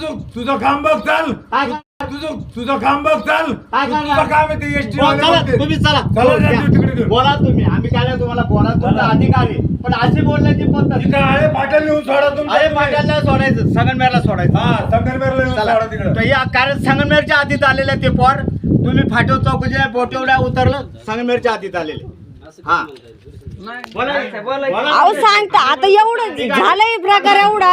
तुझं तुझं काम बघ चाल. काय करणार? तुझं तुझं काम बघ चाल. काय तू- करणार? तुझं काम आहे ते एसटी बोला, चला, तुम्ही चला. चला, जा, तू तिकडे घेऊन. बोला तुम्ही. आम्ही काय नाही तुम्हाला बोला तुमचा चला. अधिकार. आहे पण अशी बोलण्याची पद्धत इथं आळे पाटील सोडा अरे पाट्याला सोडायचं संगमनेरला सोडायचं. हा संगमनेरला नेऊन चला. सोडा तिकडं. या कारण संगमनेरच्या आधीत आलेले ते पोर. तुम्ही फाटो चौकशीला बोटेवड्या उतरलं संगमनेरच्या आधीत आलेले. हा. अहो सांगता. आता एवढं झालंय प्रकार एवढा.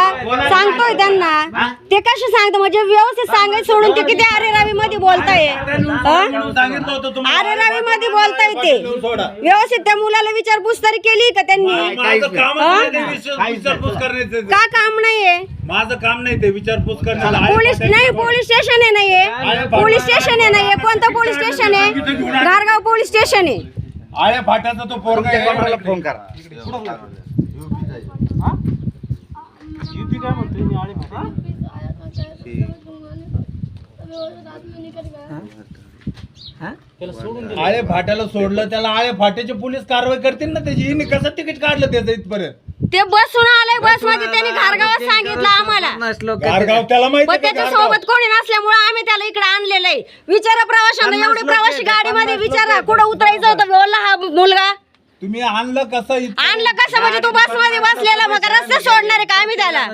सांगतोय त्यांना. ते कसे सांगतो म्हणजे व्यवस्थित सांगायचं सोडून ते किती अरे रावी मध्ये बोलताय हं? सांगितलं होतं तुम्हाला. अरे रावी मध्ये बोलताय ते. व्यवस्थित त्या मुलाला विचारपूस तरी केली का त्यांनी? का काम नाहीये? माझं काम नाही ते विचारपूस करण्याचं. आळे पोलीस नाही पोलीस स्टेशन आहे नाहीये. पोलीस स्टेशन आहे नाहीये. कोणतं पोलीस स्टेशन आहे? गारगाव पोलीस स्टेशन आहे. आळे फाट्याचा तो पोरगा तुमच्या. कोणाला फोन करा. आळे फाट्याला सोडलं त्याला आळे फाट्याचे पोलीस कारवाई करतील ना त्याची? हिने कसं तिकीट काढलं त्याचं इथपर्यंत? ते बसून आलंय बसमध्ये त्यांनी घारगावात सांगितलं आम्हाला. गारगाव त्याला माहिती पण आहे का त्याच्या गारगाव? सोबत कोणी नसल्यामुळे आम्ही त्याला इकडे आणलेलं आहे. विचारा प्रवाशांना एवढी प्रवासी गाडीमध्ये विचारा कुठं उतरायचं होतं बोलला हा मुलगा. तुम्ही आणलं कसं इथं? आणलं कसं? म्हणजे तू बसमध्ये बसलेला मग रस्ते सोडणार आहे का आम्ही त्याला?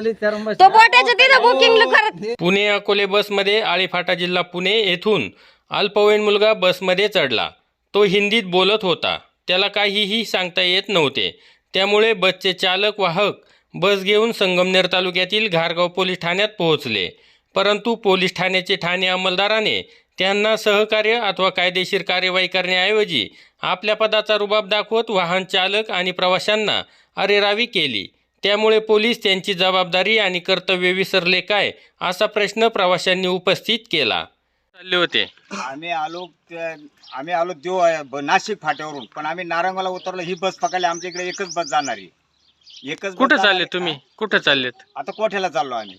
तो बोट्याच्या तिथं बुकिंग करत पुणे अकोले बसमध्ये आळीफाटा जिल्हा पुणे येथून अल्पवयीन मुलगा बसमध्ये चढला. तो हिंदीत बोलत होता. त्याला काहीही सांगता येत नव्हते. त्यामुळे बसचे चालक वाहक बस घेऊन संगमनेर तालुक्यातील घारगाव पोलीस ठाण्यात पोहोचले. परंतु पोलीस ठाण्याचे ठाणे अंमलदाराने त्यांना सहकार्य अथवा कायदेशीर कार्यवाही करण्याऐवजी आपल्या पदाचा रुबाब दाखवत वाहन चालक आणि प्रवाशांना अरेरावी केली. त्यामुळे पोलीस त्यांची जबाबदारी आणि कर्तव्य विसरले काय असा प्रश्न प्रवाशांनी उपस्थित केला. चालले होते. आम्ही आलो त्या- आम्ही आलो देव ब- नाशिक फाट्यावरून. पण आम्ही नारंगाला उतरलो ही बस पकडली आमच्या इकडे एकच बस जाणार. एकच बस कुठं जाणार चालले. तुम्ही? कुठं चाललेत? आता कोठ्याला चाललो आम्ही?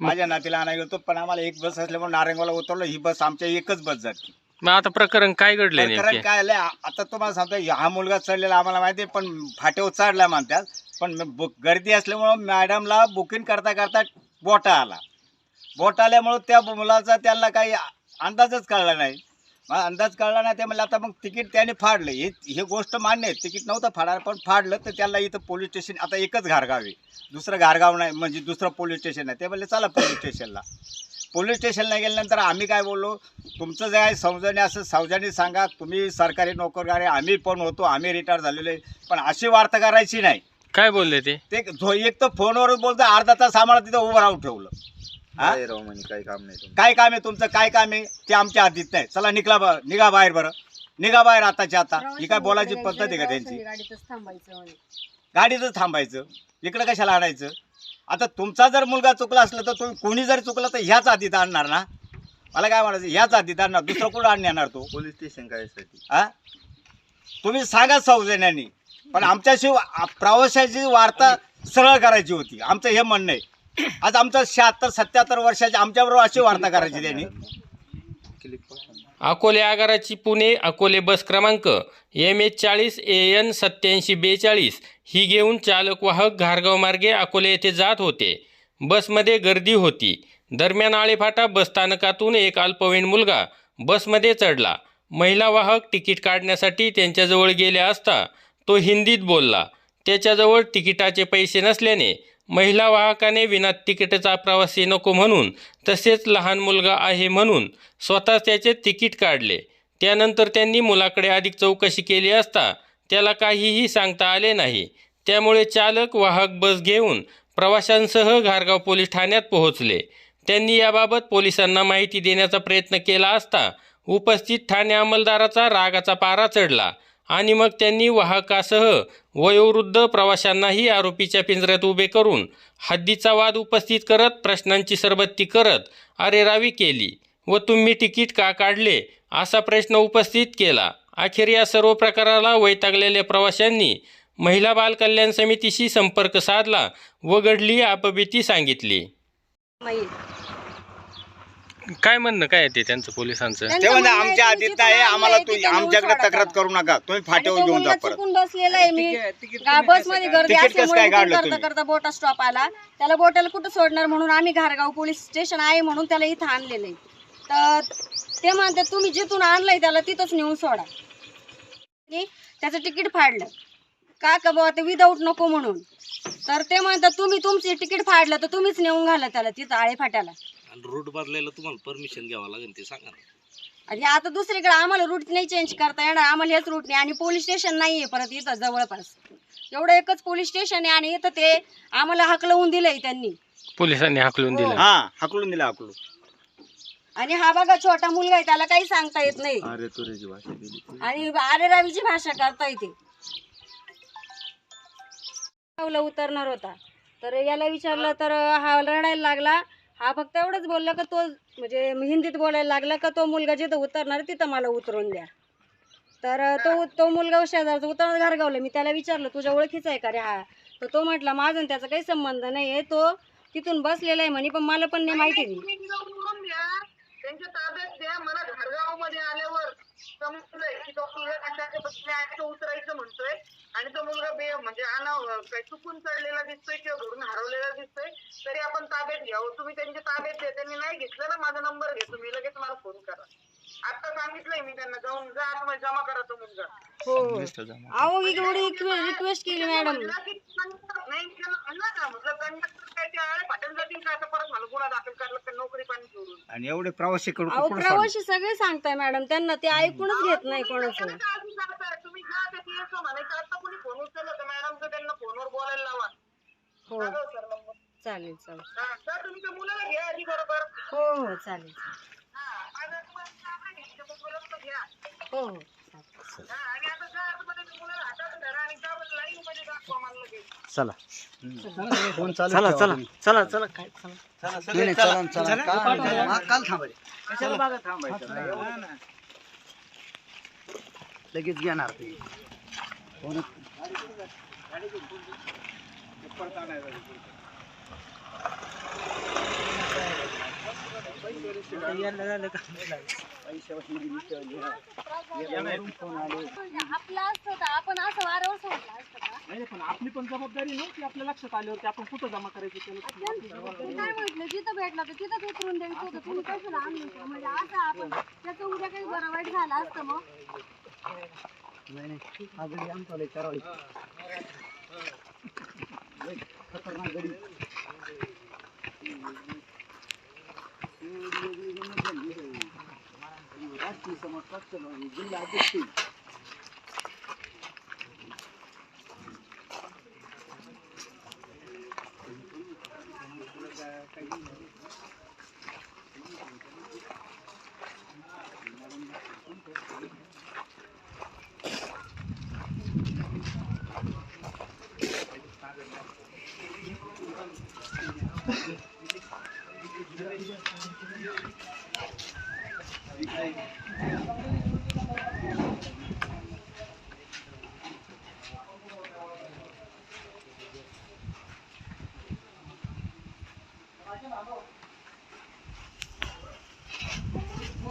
माझ्या नातीला आणायला गेलो पण आम्हाला एक बस असल्यामुळे नारंगाला उतरलो ही बस आमच्या एकच बस जाते. मग आता प्रकरण काय घडले प्रकरण नेमके काय आलंय? आ- आता तुम्हाला सांगतो हा मुलगा चढलेला आम्हाला माहिती आहे, पण फाट्यावर चढला म्हणतात. पण बु- गर्दी असल्यामुळं मॅडमला बुकिंग करता करता बोटा आला. बोट आल्यामुळं त्या मुलाचा त्यांना काही अंदाजच कळला नाही. मग अंदाज कळला नाही ते म्हणलं आता मग तिकीट त्याने फाडलं. हे हे गोष्ट मान्य आहे. तिकीट नव्हतं फाडायला पण फाडलं तर त्याला इथं पोलीस स्टेशन आता एकच घारगाव आहे. दुसरं घारगाव नाही म्हणजे दुसरं पोलीस स्टेशन आहे ते म्हणले चला पोलीस स्टेशनला. पोलीस स्टेशनला गेल्यानंतर आम्ही काय बोललो तुमचं जे आहे समजाने असं सावजाने सांगा. तुम्ही सरकारी नोकरगार आहे आम्ही पण होतो आम्ही रिटायर झालेलो आहे. पण अशी वार्ता करायची नाही. काय बोलले ते? ते झो- एक तर फोनवरच बोलतो अर्धा तास आम्हाला तिथं उभं राहून ठेवलं. हा? काही काम नाही काय काम आहे तुमचं? काय काम आहे? ते आमच्या हातीत नाही. चला निघला बा निघा बाहेर बरं. निघा बाहेर आताच्या आता. ही काय बोलायची पद्धत आहे का त्यांची? गाडीतच थांबायचं इकडं कशाला आणायचं? आता तुमचा जर मुलगा चुकला असला तर तुम्ही कोणी जर चुकला तर ह्याच आधीत आणणार ना? मला काय म्हणायचं? ह्याच आधीत आणणार. दुसरं कुठं आणणार तो? पोलीस स्टेशन काय साठी हा तुम्ही सांगा सौजन्यानी. पण आमच्याशी प्रवाशाची वार्ता सरळ करायची होती. आमचं हे म्हणणं आहे. आज आमचं शहात्तर सत्याहत्तर वर्षाचे आमच्याबरोबर अशी वार्ता करायची त्यांनी. अकोले आगाराची पुणे अकोले बस क्रमांक एम एच चाळीस ए एन सत्याऐंशी बेचाळीस. ही घेऊन चालक वाहक घारगाव मार्गे अकोले येथे जात होते. बसमध्ये गर्दी होती. दरम्यान आळेफाटा बसस्थानकातून एक अल्पवयीन मुलगा बसमध्ये चढला. महिला वाहक तिकीट काढण्यासाठी त्यांच्याजवळ गेले असता तो हिंदीत बोलला. त्याच्याजवळ तिकिटाचे पैसे नसल्याने महिला वाहकाने विना तिकिटाचा प्रवासी नको म्हणून तसेच लहान मुलगा आहे म्हणून स्वतः त्याचे तिकीट काढले. त्यानंतर त्यांनी मुलाकडे अधिक चौकशी केली असता त्याला काहीही सांगता आले नाही. त्यामुळे चालक वाहक बस घेऊन प्रवाशांसह घारगाव पोलीस ठाण्यात पोहोचले. त्यांनी याबाबत पोलिसांना माहिती देण्याचा प्रयत्न केला असता उपस्थित ठाणे अंमलदाराचा रागाचा पारा चढला. आणि मग त्यांनी वाहकासह वयोवृद्ध प्रवाशांनाही आरोपीच्या पिंजऱ्यात उभे करून हद्दीचा वाद उपस्थित करत प्रश्नांची सरबत्ती करत अरेरावी केली व तुम्ही तिकीट का काढले असा प्रश्न उपस्थित केला. अखेर या सर्व प्रकाराला वैतागलेल्या प्रवाशांनी महिला बाल कल्याण समितीशी संपर्क साधला व घडली आपबीती सांगितली. काय म्हणणं काय आहे ते त्यांचं पोलिसांचं? त्यांचं ते म्हणजे आहे, आमच्या आधीत आणलंय आम्हाला तू आमच्याकडे सोडा तक्रार. करू नका. तुम्ही आणि फाट्यावर तो घेऊन मुलगा जा परत. चुकून बसलेला आहे मी बसमध्ये गर्दी कसं काय काढलं करता तुम्ही? करता बोटा स्टॉप आला. त्याला बोटाला कुठं सोडणार म्हणून आम्ही घारगाव पोलीस स्टेशन आहे म्हणून त्याला इथं आणलेलं आहे तर ते म्हणतात तुम्ही जिथून आणलंय त्याला तिथंच नेऊन सोडा. आणि त्याचं तिकीट फाडलं. का का बाबा ते विदाऊट नको म्हणून. तर ते म्हणतात तुम्ही तुमची तिकीट फाडलं तर तुम्हीच नेऊन घाला त्याला तिथं आळे फाट्याला. आणि रूट बदलायला तुम्हाला परमिशन घ्यावं लागेल ते सांगा ना. आणि आता दुसरीकडे आम्हाला रूट नाही चेंज करता येणार. आम्हाला हेच रूट नाही. आणि पोलीस स्टेशन नाहीये परत इथं जवळपास एवढं एकच पोलीस स्टेशन आहे आणि इथं ते आम्हाला हकलवून दिलंय त्यांनी. पोलिसांनी हाकलून दिलं. हा हकलून दिला हकलून. आणि हा बघा छोटा मुलगा आहे त्याला काही सांगता येत नाही. अरे तुरेची भाषा गेली. आणि आरे रावीची भाषा करता येते. उतरणार होता. तर याला विचारलं तर हा रडायला लागला. हा फक्त एवढंच बोलला का तो म्हणजे हिंदीत बोलायला लागला का तो मुलगा जिथं उतरणार तिथं मला उतरून द्या तर तो तो मुलगा शेजारचा उतरणार घरगावला मी त्याला विचारलं तुझ्या ओळखीचा आहे का रे हा तर तो म्हटला माझा आणि त्याचा काही संबंध नाही आहे तो तिथून बसलेला आहे म्हणे पण मला पण नाही माहिती नाही त्यांच्या ताब्यात द्या मला घरगावमध्ये आल्यावर समजलंय की तो मुलगा कशाच्या बसले आहे तो उतरायचं म्हणतोय. आणि तो मुलगा बे म्हणजे अनाव काय चुकून चढलेला दिसतोय किंवा घडून हरवलेला दिसतोय तरी आपण ताब्यात घ्यावं तुम्ही त्यांच्या ताब्यात द्या. त्यांनी नाही घेतलं ना माझा नंबर घे तुम्ही. लगेच मला फोन करा. आता सांगितलंय मी त्यांना जाऊन जा आतमध्ये जमा करा तो मुलगा. हो. अहो मी एवढी रिक्वेस्ट केली मॅडम. की नाही त्याला म्हणलं ना म्हटलं कंडक्टर काय ते आळे फाटून जातील का मला गुन्हा दाखल करला तर नोकरी पाणी सोडून आणि एवढे प्रवासी अहो प्रवासी सगळे सांगताय मॅडम त्यांना ते ऐकूनच घेत नाही कोणाचं. सांगताय? तुम्ही जा त्या PSO म्हणायचं आता कोणी फोन उचलला तर मॅडमचं त्यांना फोनवर बोलायला लावा. हो. Sir number. चालेल चालेल. हा, सर तुम्ही त्या मुलाला घ्या आधी बरोबर. हो हो चालेल हा, आणि तुम्हाला ताब्यात घ्यायचं, मग मुलाला तर घ्या. हो हो चालेल. हा, आणि आता जा आतमध्ये त्या मुलाला हातात धरा आणि जा बरं लाईन मध्ये दाखवा मला लगेच चला. फोन चालू चला चला. चला चला काय चला. नाही, नाही, चला, चला. काय- हा, काल थांबायचं. कशाला बागा थांबायचं? लगेच घेणार ते. आपलं असतं तर आपण असं वारंवार सोडलं असतं का? नाही पण आपली पण जबाबदारी नाही की आपल्या लक्षात आल्यावरती आपण कुठं जमा करायचं मी काय म्हटलं जिथं भेटलं तर तिथंच उतरून द्यायचं होतं. तुम्ही कशाला आणलं होतं? म्हणजे असं आपण त्याचं उद्या काही बरं वाईट झालं असतं मग. बाल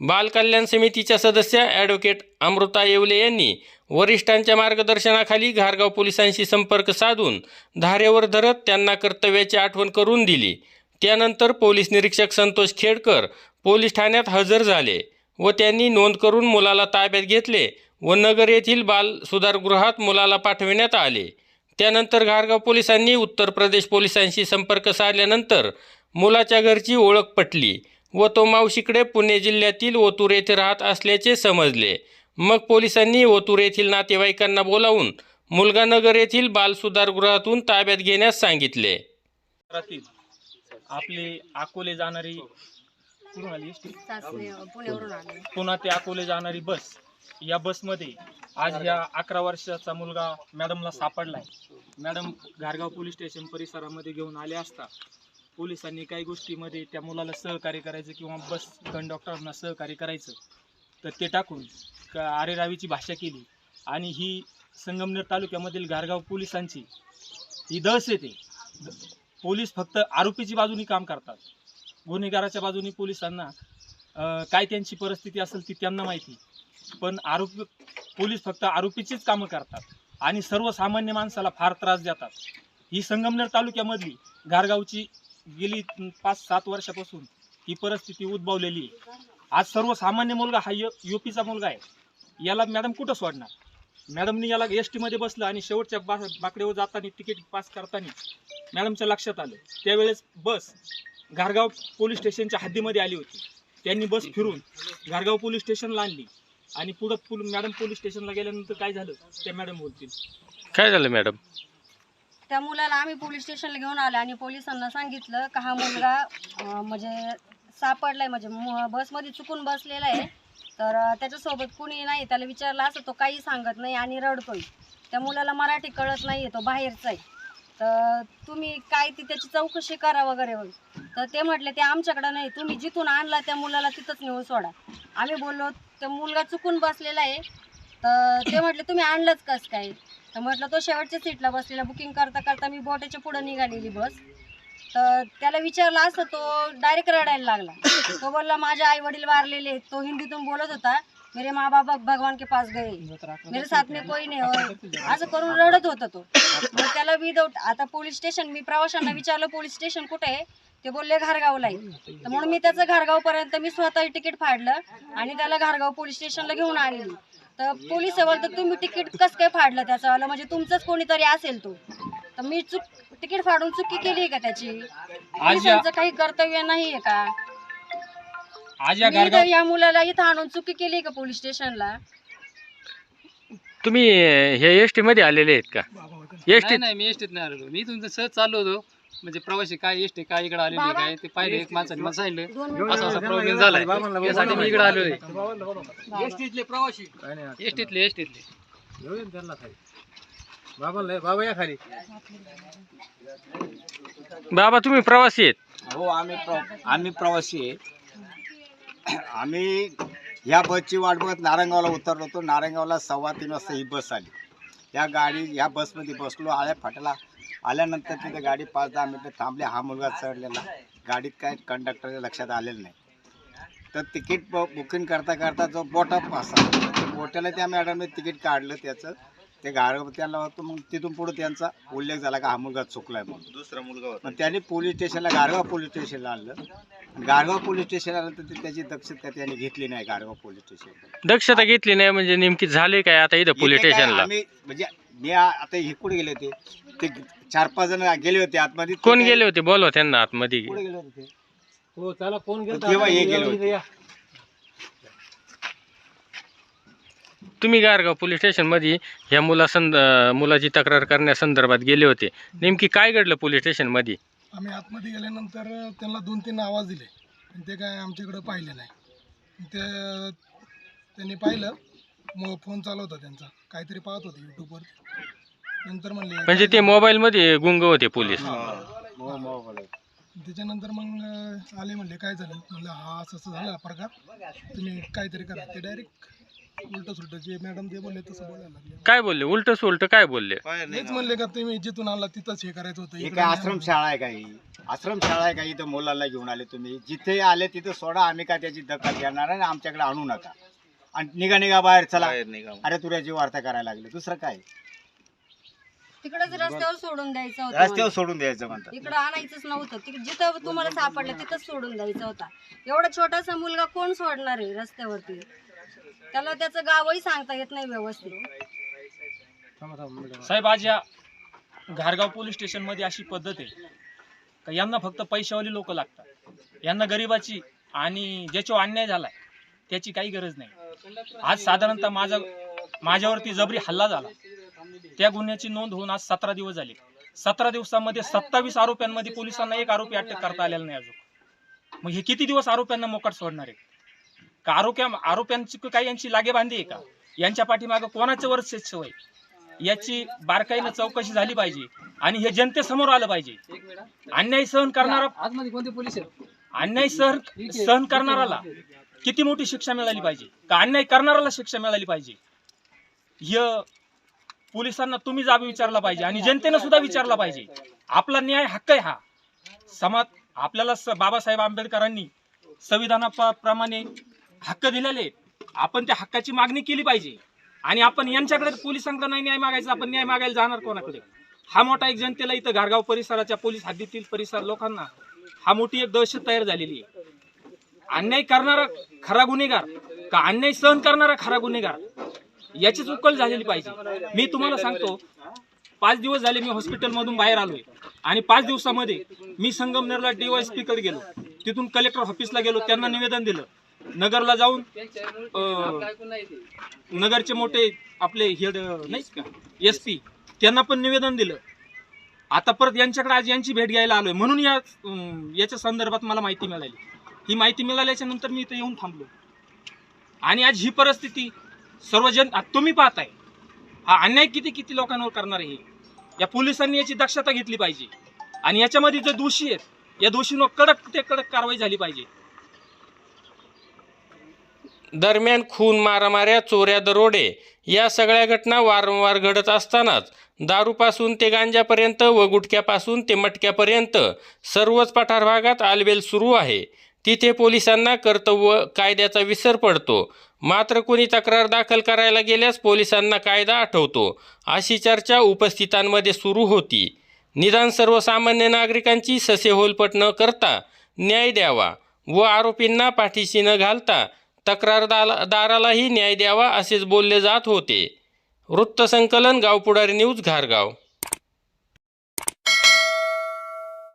कल्याण समितीच्या सदस्य ॲडव्होकेट अमृता येवले यांनी वरिष्ठांच्या मार्गदर्शनाखाली घारगाव पोलिसांशी संपर्क साधून धारेवर धरत त्यांना कर्तव्याची आठवण करून दिली. त्यानंतर पोलीस निरीक्षक संतोष खेडकर पोलीस ठाण्यात हजर झाले व त्यांनी नोंद करून मुलाला ताब्यात घेतले व नगर येथील बाल सुधारगृहात मुलाला पाठविण्यात आले. त्यानंतर घारगाव पोलिसांनी उत्तर प्रदेश पोलिसांशी संपर्क साधल्यानंतर मुलाच्या घरची ओळख पटली. व तो मावशीकडे पुणे जिल्ह्यातील ओतूर येथे राहत असल्याचे समजले. मग पोलिसांनी ओतूर येथील नातेवाईकांना बोलावून मुलगा नगर येथील बाल सुधारगृहातून ताब्यात घेण्यास सांगितले. आपले अकोले जाणारी कुठून आले पुन्हा ते अकोले जाणारी बस. या बसमध्ये आज ह्या अकरा वर्षाचा मुलगा मॅडमला सापडलाय. मॅडम घारगाव पोलीस स्टेशन परिसरामध्ये घेऊन आले असता पोलिसांनी काही गोष्टीमध्ये त्या मुलाला सहकार्य करायचं किंवा बस कंडक्टरना सहकार्य करायचं तर ते टाकून आरे आरेरावीची भाषा केली. आणि ही संगमनेर तालुक्यामधील गारगाव पोलिसांची ही दस येते पोलीस फक्त आरोपीची बाजूनी काम करतात. गुन्हेगाराच्या बाजूनी पोलिसांना काय त्यांची परिस्थिती असेल ती त्यांना माहिती. पण आरोपी पोलीस फक्त आरोपीचीच कामं करतात आणि सर्वसामान्य माणसाला फार त्रास देतात. ही संगमनेर तालुक्यामधली गारगावची गेली पाच सात वर्षापासून ही परिस्थिती उद्भवलेली आहे. आज सर्वसामान्य मुलगा हा यू पीचा मुलगा आहे. याला मॅडम कुठं सोडणार? मॅडमनी याला एस टीमध्ये बसलं आणि शेवटच्या बा बाकडेवर जाताना तिकीट पास करताना मॅडमच्या लक्षात आलं. त्यावेळेस बस घारगाव पोलीस स्टेशनच्या हद्दीमध्ये आली होती. त्यांनी बस फिरून घारगाव पोलीस स्टेशनला आणली आणि पुढं पुल मॅडम पोलीस स्टेशनला गेल्यानंतर काय झालं? त्या मॅडम बोलतील. काय झालं मॅडम? त्या मुलाला आम्ही पोलीस स्टेशनला घेऊन आलो आणि पोलिसांना सांगितलं का हा मुलगा अं, म्हणजे सापडलाय म्हणजे मु- बसमध्ये चुकून बसलेला आहे. तर अं, त्याच्यासोबत कुणी नाही त्याला विचारलं असं तो काही सांगत नाही आणि रडतोय. त्या मुलाला मराठी कळत नाही तो बाहेरचा आहे. तर तुम्ही काय ती त्याची चौकशी करा वगैरे वगैरे तर ते म्हटले ते आमच्याकडं नाही तुम्ही जिथून आणला त्या मुलाला तिथंच नेऊन सोडा. आम्ही बोललो तो मुलगा चुकून बसलेला आहे. तर ते म्हटले तुम्ही आणलंच कसं काय? तर म्हटलं तो शेवटच्या सीटला बसलेला. बुकिंग करता करता मी बोटेच्या पुढं निघालेली बस. तर त्याला विचारलं असं तो डायरेक्ट रडायला लागला. तो बोलला माझे आई वडील वारलेले तो हिंदीतून बोलत होता मेरे माँ बाप भगवान के पास गए मेरे साथ में कोई नाही और असं करून रडत होता तो. मग त्याला विदाऊट आता पोलीस स्टेशन मी प्रवाशांना विचारलं पोलीस स्टेशन कुठे आहे? ते बोलले घारगावला आहे. तर म्हणून मी त्याचं घारगाव पर्यंत मी स्वतः तिकीट फाडलं आणि त्याला घारगाव पोलीस स्टेशनला घेऊन आलेली तर पोलीस बोलतात तुम्ही तिकीट कसं काय फाडलं त्याचं? म्हणजे तुमचंच कोणीतरी असेल तो. तर मी चूक तिकीट फाडून चुकी केली आहे का त्याची? पोलिसांचं काही कर्तव्य नाही आहे का? आज या मी मुलाला इथं आणून चुकी केली का पोलीस स्टेशनला? तुम्ही हे एसमध्ये आलेले आहेत का? एस नाही नाही मी एसटीत नाही आलेलो. मी तुमचं सहज चाललो होतो. म्हणजे प्रवासी काय एसटी काय इकडे आलेली आहे काय ते पाहिलं एक माणसाने मला सांगितलं असा असा प्रॉब्लेम झालाय. त्यासाठी मी इकडे आलोय एसटीतले प्रवासी. एसटीतले एसटीतले. बाबा तुम्ही प्रवासी आहेत. हो आम्ही आम्ही प्रवासी आहे. आम्ही ह्या बसची वाट बघत नारंगावला उतरलो होतो. नारंगावला सव्वा तीन वाजता ही बस आली. या गाडी ह्या बसमध्ये बसलो आळ्या फाट्याला आल्यानंतर तिथे गाडी पाच दहा मिनटं थांबले हा मुलगा चढलेला. गाडीत काय कंडक्टरच्या लक्षात आलेलं नाही. तर तिकीट ब बुकिंग करता करता जो बोटा असा त्या बोट्याला त्या मॅडमने तिकीट काढलं त्याचं. ते गाड त्याला होतं मग तिथून पुढे त्यांचा उल्लेख झाला का हा मुलगा चुकलाय म्हणून. दुसरा मुलगा होता. मग त्यांनी पोलीस स्टेशनला गारगाव पोलीस स्टेशनला आणलं. गारगाव पोलीस स्टेशनला आलं तर ते- त्याची दक्षता त्यांनी घेतली नाही गारगाव पोलीस स्टेशन दक्षता घेतली नाही म्हणजे नेमकी झाले काय आता इथं पोलीस स्टेशनला? आम्ही म्हणजे मी आ- आता हे कुठे गेले होते. ते चार पाच जण गेले होते आतमध्ये. कोण गेले होते? बोलवा त्यांना आतमध्ये. कुठे गेले होते. ते? हो त्याला कोण तेव्हा हे गेले होते. तुम्ही गारगाव पोलीस स्टेशनमध्ये ह्या मुला संद मुलाची तक्रार करण्यासंदर्भात गेले होते. नेमकी काय घडलं पोलीस स्टेशनमध्ये आम्ही आतमध्ये गेल्यानंतर त्यांना दोन तीन आवाज दिले. पण ते काय आमच्याकडे पाहिले नाही. ते त्यांनी पाहिलं. मग फोन चालू होता त्यांचा. काहीतरी पाहत होते यूट्यूबवर नंतर म्हणले म्हणजे ते मोबाईल मध्ये गुंग होते पोलीस. हो, मोबाईल. त्याच्यानंतर मग आले म्हणले काय झालं? म्हणलं हा असं असं झाला प्रकार. तुम्ही काहीतरी करा. ते डायरेक्ट उलट सुलट जे मॅडम जे बोलले तसं बोलायला लागले. काय बोलले? उलट सुलट काय बोलले हेच म्हणले का तुम्ही जिथून आणला तिथंच हे करायचं होतं. हे इकडं काय आश्रम. शाळा आहे का ही? आश्रम शाळा आहे का इथं मुलांना घेऊन आले तुम्ही. जिथे आले तिथं सोडा आम्ही काय त्याची दखल घेणार आणि आमच्याकडे आणू नका. आणि निघा निघा बाहेर चला. अरे तुझ्या जीव वार्ता करायला लागले. दुसरं काय? तिकडच रस्त्यावर सोडून द्यायचं होतं. रस्त्यावर मला. सोडून द्यायचं म्हणतात. इकडं आणायचंच नव्हतं. तिक- जिथं तुम्हाला सापडलं तिथंच सोडून द्यायचा होता. एवढा छोटासा मुलगा कोण सोडणार आहे रस्त्यावरती? त्याला त्याचं गावही सांगता येत नाही व्यवस्थित. साहेब आज या घारगाव पोलीस स्टेशनमध्ये अशी पद्धत आहे का यांना फक्त पैशावाली लोक लागतात? यांना गरिबाची आणि ज्याच्यावर अन्याय झालाय त्याची काही गरज नाही. आज साधारणतः माझा माझ्यावरती जबरी हल्ला झाला. त्या गुन्ह्याची नोंद होऊन आज सतरा दिवस झाले. सतरा दिवसामध्ये सत्तावीस आरोप्यांमध्ये पोलिसांना एक आरोपी अटक करता आलेला नाही अजून. मग हे किती दिवस आरोप्यांना मोकाट सोडणार आहे का आरोग्या आरोप्यांची काही यांची लागेबांधी आहे का? यांच्या पाठीमागं कोणाचं वर्चस्व आहे याची बारकाईनं चौकशी झाली पाहिजे आणि हे जनतेसमोर आलं पाहिजे. अन्याय सहन करणारा अन्याय सहन सहन करणाराला किती मोठी शिक्षा मिळाली पाहिजे? का अन्याय करणाराला शिक्षा मिळाली पाहिजे? हे पोलिसांना तुम्ही जाब विचारला पाहिजे आणि जनतेनं सुद्धा विचारला पाहिजे. आपला न्याय हक्क आहे हा. समाज आपल्याला स- बाबासाहेब आंबेडकरांनी संविधानाप्रमाणे हक्क दिलेले आपण त्या हक्काची मागणी केली पाहिजे. आणि आपण यांच्याकडे पोलिसांकडे नाही न्याय मागायचा आपण न्याय मागायला जाणार कोणाकडे? हा मोठा एक जनतेला इथं घारगाव परिसराच्या पोलीस हद्दीतील परिसर लोकांना हा मोठी एक दहशत तयार झालेली आहे. अन्याय करणारा खरा गुन्हेगार का अन्याय सहन करणारा खरा गुन्हेगार? याचीच उकल झालेली पाहिजे. मी तुम्हाला सांगतो पाच दिवस झाले मी हॉस्पिटलमधून बाहेर आलोय. आणि पाच दिवसामध्ये मी संगमनेरला डीवायसपी कडे गेलो. तिथून कलेक्टर ऑफिसला गेलो त्यांना निवेदन दिलं. नगरला जाऊन नगरचे मोठे आपले हेड नाहीच का एस पी त्यांना पण निवेदन दिलं. आता परत यांच्याकडे आज यांची भेट घ्यायला आलोय. म्हणून या याच्या संदर्भात मला माहिती मिळाली. ही माहिती मिळाल्याच्या नंतर मी इथं येऊन थांबलो. आणि आज ही परिस्थिती सर्वजण तुम्ही पाहताय. हा अन्याय किती किती लोकांवर करणार आहे हे. या पोलिसांनी याची दक्षता घेतली पाहिजे. आणि याच्यामध्ये जे दोषी आहेत या दोषींवर कडक ते कडक कारवाई झाली पाहिजे. दरम्यान खून मारामाऱ्या चोऱ्या दरोडे या सगळ्या घटना वारंवार घडत असतानाच दारूपासून ते गांजापर्यंत व गुटख्यापासून ते मटक्यापर्यंत सर्वच पठार भागात आलबेल सुरू आहे. तिथे पोलिसांना कर्तव्य कायद्याचा विसर पडतो. मात्र कोणी तक्रार दाखल करायला गेल्यास पोलिसांना कायदा आठवतो. अशी चर्चा उपस्थितांमध्ये सुरू होती. निदान सर्वसामान्य नागरिकांची ससेहोलपट न करता न्याय द्यावा व आरोपींना पाठीशी न घालता तक्रारदारालाही न्याय द्यावा असेच बोलले जात होते. वृत्तसंकलन गावपुढारी न्यूज घारगाव.